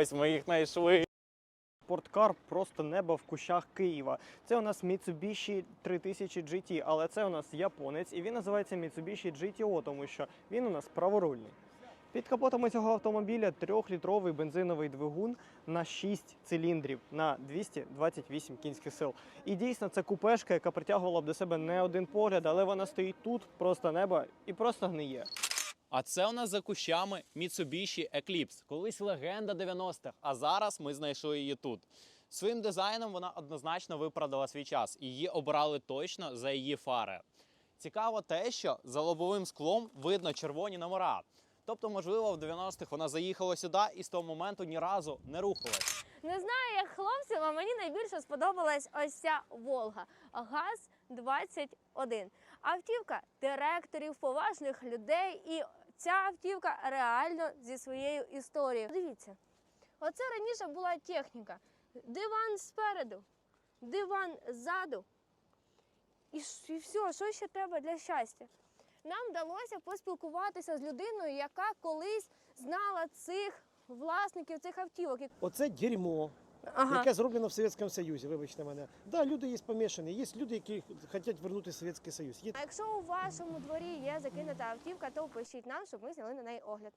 ось ми їх знайшли. Спорткар просто небо в кущах Києва. Це у нас Mitsubishi 3000 GT, але це у нас японець, і він називається Mitsubishi GTO, тому що він у нас праворульний. Під капотами цього автомобіля трьохлітровий бензиновий двигун на 6 циліндрів на 228 кінських сил. І дійсно це купешка, яка притягувала б до себе не один погляд, але вона стоїть тут, просто небо і просто гниє. А це у нас за кущами Mitsubishi Eclipse, колись легенда 90-х, а зараз ми знайшли її тут. Своїм дизайном вона однозначно виправдала свій час. Її обрали точно за її фари. Цікаво те, що за лобовим склом видно червоні номера. Тобто, можливо, в 90-х вона заїхала сюди і з того моменту ні разу не рухалась. Не знаю, як хлопцям, а мені найбільше сподобалась ось ця Волга ГАЗ 21. Автівка директорів, поважних людей, і ця автівка реально зі своєю історією. Дивіться, оце раніше була техніка. Диван спереду, диван ззаду. І, і все, що ще треба для щастя? Нам вдалося поспілкуватися з людиною, яка колись знала цих власників цих автівок. Оце дерьмо, Ага. яке зроблено в Совєтському Союзі. Вибачте мене. Да, люди є помішані, є люди, які хочуть вернути Совєтський Союз. Є А якщо у вашому дворі є закинута автівка, то пишіть нам, щоб ми зняли на неї огляд.